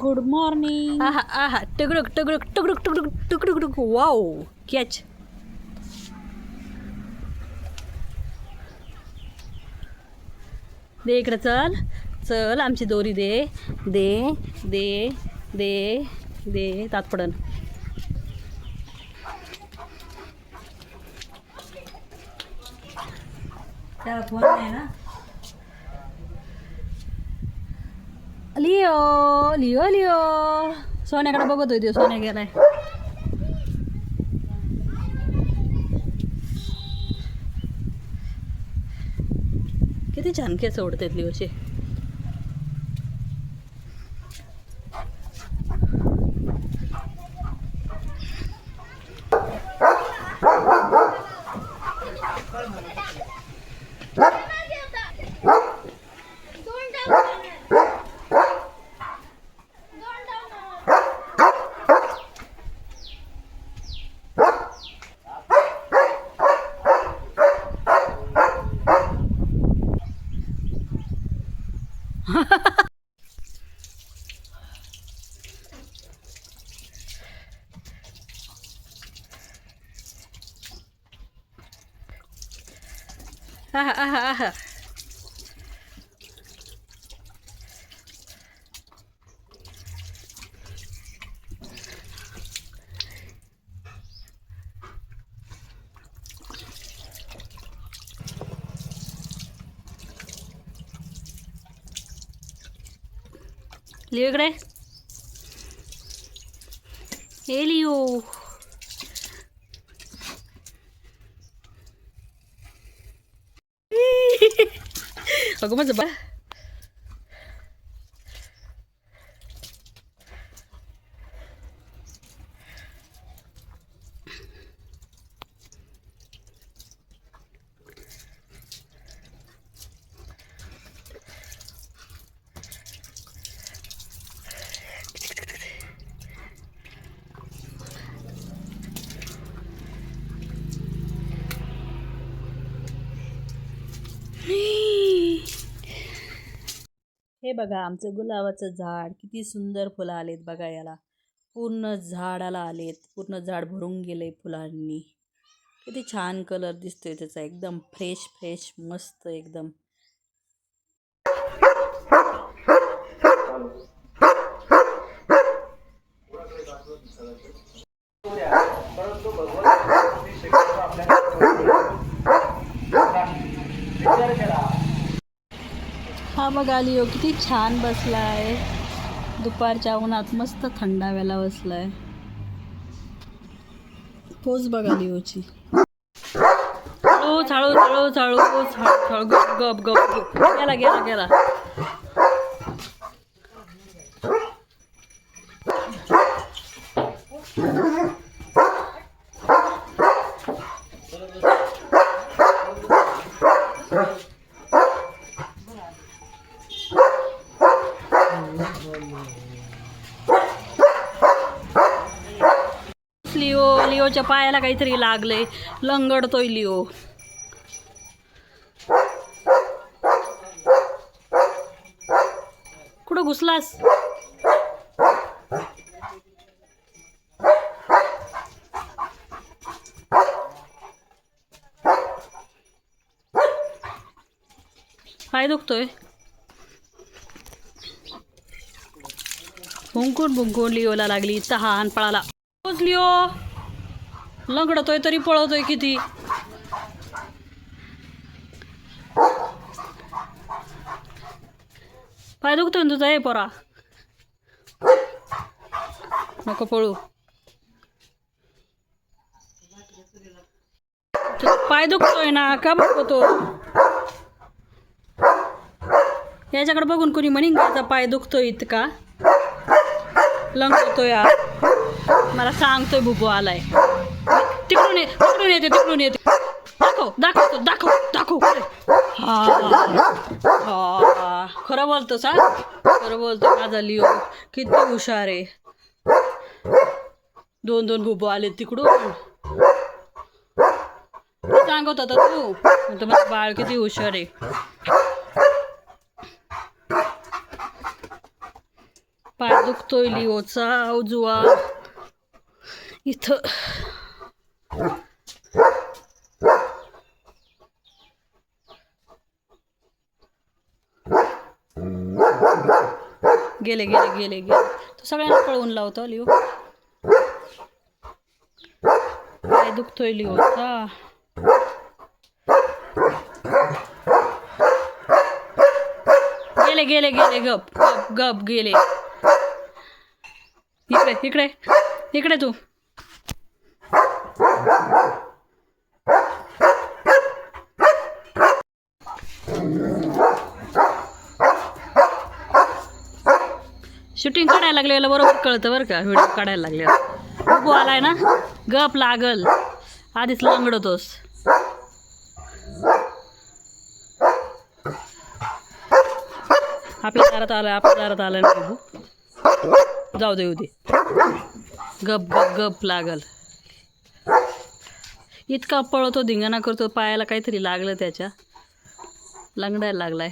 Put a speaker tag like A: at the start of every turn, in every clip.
A: Good morning
B: आहा आहा. टगडक टगडक टगडक टगडक टगडक टगडक. Wow catch दे इकडं चल. चल आमची दोरी दे. दे दे दे दे. तात पडन. त्याला फोन ना? Leo Leo Leo. सोन्याकडे बघत होती सोन्या गेलाय. किती छान केस ओढतात लिओचे. आहा आहा आहा लिओ इकडे हे लिओ अगं माझं बा हे बघा आमचं गुलाबाचं झाड किती सुंदर फुलं आलेत बघा याला. पूर्ण झाडाला आलेत. पूर्ण झाड भरून गेलंय फुलांनी. किती छान कलर दिसतोय त्याचा. एकदम फ्रेश फ्रेश मस्त एकदम. हा बघा लिओ किती छान बसलाय. दुपारच्या उन्हात मस्त थंडाव्याला बसलाय. पोच बघा होची चाळू चाळू चाळू चाळू चाळू चाळू गप गप गप गप. गेला गेला गेला. लिओ लिओच्या पायाला काहीतरी लागलंय. लंगडतोय लिओ. कुठं घुसलास? काय दुखतोय. भुंकून भुंकून लिओला लागली तहान पळाला. पोच लंगडतोय तरी पळवतोय किती? पाय दुखतोय तुझा? हे पोरा. नको पळू. पाय दुखतोय ना का बघतो याच्याकडे बघून कोणी म्हणीन का पाय दुखतोय इतका? लंगडतोय मला सांगतोय बुबू आलाय. तिकडून ये तिकडून येते तिकडून येते. दाखव दाखव दाखव दाखव. हा. हा. खरं बोलतो सा खरं बोलतो माझा लिओ किती हुशार आहे. दोन दोन बुबू आले तिकडून. सांगत होता तू म्हणतो माझं बाळ किती हुशार आहे. पाय दुखतोय लिओचा उजवा. इथं. गेले गेले गेले गेले. तो सगळ्यांना पळवून लावतो लिओ काय दुखतोय लिओचा गेले गेले गेले गप गप गप गेले. इकडे इकडे इकडे तू. शूटिंग काढायला लागलेलं बरोबर कळतं बरं का व्हिडिओ काढायला लागले बघू आलाय ना गप लागल. आधीच लांगडतोस आपल्या दारात आलं आपल्या दारात आलं ना बघू जाऊ दे दे. गप गप गप लागल. इतका पळतो धिंगाणा करतो पायाला काहीतरी लागलं त्याच्या. लंगडायला लागलाय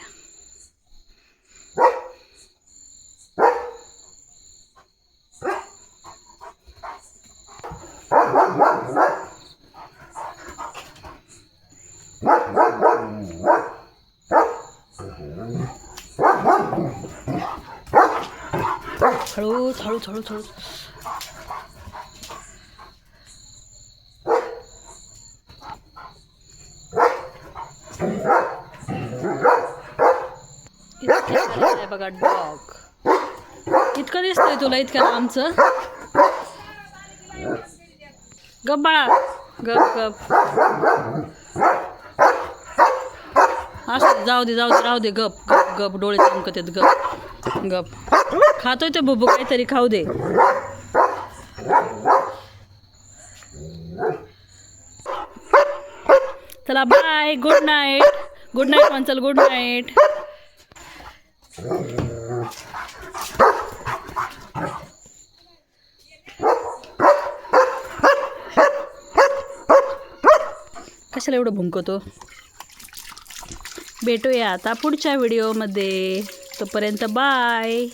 B: हळूच हळूच हळूच हळूच इतकं बघा डॉग इतकं दिसतंय तुला इतक्या आमचं? गप बाळा. गप गप. असं जाऊ दे जाऊ दे राहू दे गप गप गप डोळे चमकत आहेत गप गप. खातोय ते बुबू काहीतरी खाऊ दे. चला bye good night good night म्हणचल good night कशाला एवढं भुंकतो? भेटूया आता पुढच्या व्हिडिओमध्ये तोपर्यंत बाय